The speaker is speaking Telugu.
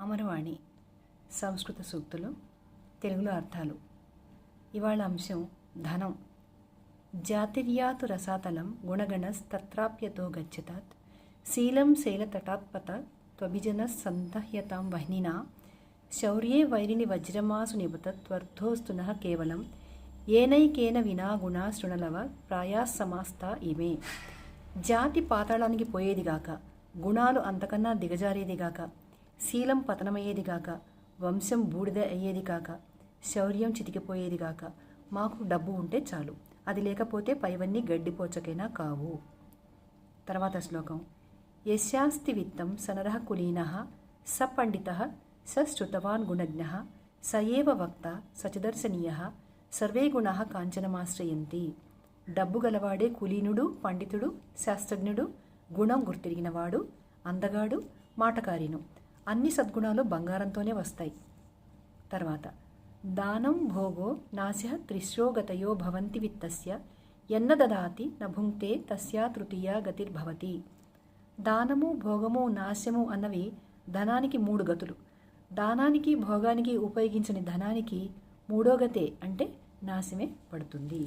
అమరవాణి సంస్కృత సూక్తులు తెలుగులో అర్థాలు. ఇవాళ అంశం ధనం. జాతిర్యాతు రసాతలం గుణగణస్తత్రాప్యతో గచ్చతాత్ శీలం శైలతటాత్పత త్వభిజన సందహ్యతాం వహ్నినా శౌర్యే వైరిని వజ్రమాసు నిబుత త్వర్థోస్తున కేవలం ఏనైకేన వినా గుణా శృణలవ ప్రాయాసమాస్తా ఇమే. జాతి పాతాళానికి పోయేదిగాక గుణాలు అంతకన్నా దిగజారేదిగాక శీలం పతనమయ్యేదిగాక వంశం బూడిద అయ్యేది కాక శౌర్యం చితికిపోయేది కాక మాకు డబ్బు ఉంటే చాలు. అది లేకపోతే పైవన్నీ గడ్డిపోచకైనా కావు. తర్వాత శ్లోకం. యశాస్తి విత్తం సనరః కులీన సపండిత సశ్రుతవాన్ స గుణజ్ఞ స ఏవ వక్త సచదర్శనీయ సర్వే గుణ కాంచనమాశ్రయంతి. డబ్బు గలవాడే కులీనుడు పండితుడు శాస్త్రజ్ఞుడు గుణం గుర్తిరిగినవాడు అందగాడు మాటకారిను. అన్ని సద్గుణాలు బంగారంతోనే వస్తాయి. తర్వాత దానం భోగో నాశ త్రిశ్రోగతయో భవంతి విత్తస్య ఎన్న దదాతి నభుంక్తే తస్యా తృతీయ గతిర్భవతి దానము భోగము నాశము అన్నవి ధనానికి మూడు గతులు. దానానికి భోగానికి ఉపయోగించని ధనానికి మూడో గతే అంటే నాశమే పడుతుంది.